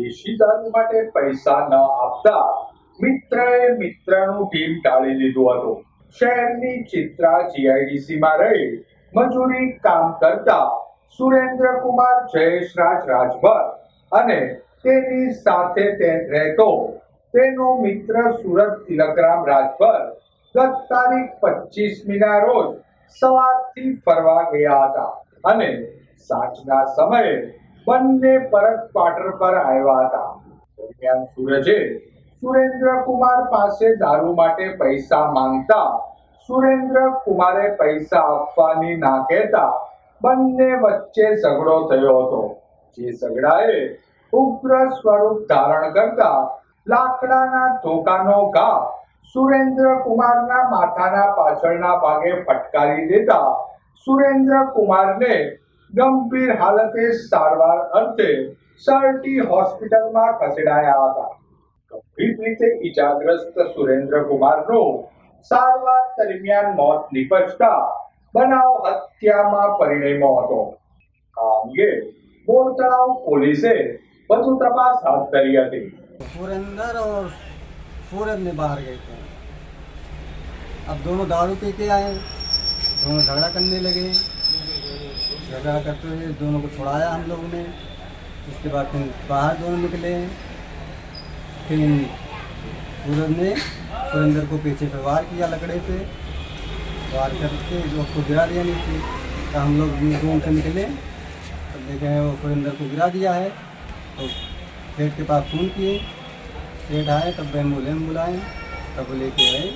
દેશી દારૂ માટે પૈસા ન આપતા મિત્રએ મિત્રનું ટીમ ટાળી દીધું હતું. શહેરની ચિત્રા જીઆઈડીસીમાં રહી મજૂરી કામ કરતા સુરેન્દ્રકુમાર જયેશરાજ રાજભર અને તેની સાથે તે રહેતો તેનો મિત્ર સુરત તિલકરામ રાજભર ગત તારીખ પચીસમીના રોજ સવારથી ફરવા ગયા હતા અને સાંજના સમયે બંને પરત ક્વાર્ટર પર આવ્યા હતા. દરમિયાન સૂરજે સુરેન્દ્રકુમાર પાસે દારૂ માટે પૈસા માંગતા સુરેન્દ્રકુમારે પૈસા આપવાની ના કહેતા બંને વચ્ચે ઝઘડો થયો હતો. જે ઝઘડાએ ઉગ્ર સ્વરૂપ ધારણ કરતા લાકડાના ધોકાનો ઘા સુરેન્દ્રકુમારના માથાના પાછળના ભાગે ફટકારી દેતા સુરેન્દ્રકુમારને ગંભીર હાલતે સારવાર અર્થે સરટી હોસ્પિટલમાં ખસેડાયા હતા ગંભીર રીતે ઈજાગ્રસ્ત સુરેન્દ્રકુમારનું સારવાર દરમિયાન મોત નિપજતા બનાવ હત્યામાં પરિણમ્યો હતો આ અંગે બોર તળાવ પોલીસે વધુ તપાસ હાથ ધરી હતી सुरेंद्र और सूरज ने बाहर गए थे अब दोनों दारू पी के आए दोनों झगड़ा करने लगे झगड़ा करते हुए दोनों को छुड़ाया हम लोगों ने। उसके बाद फिर बाहर दोनों निकले। फिर सूरज ने सुरेंद्र को पीछे पे वार किया लकड़े से। वार करके उसको गिरा दिया नीचे। तो हम लोग रूम से निकले। तो देखे वो सुरेंद्र को गिरा दिया है। तो सेठ के पास फ़ोन किए। सेठ आए, तब एंबुलेंस बुलाए। तब लेके आए।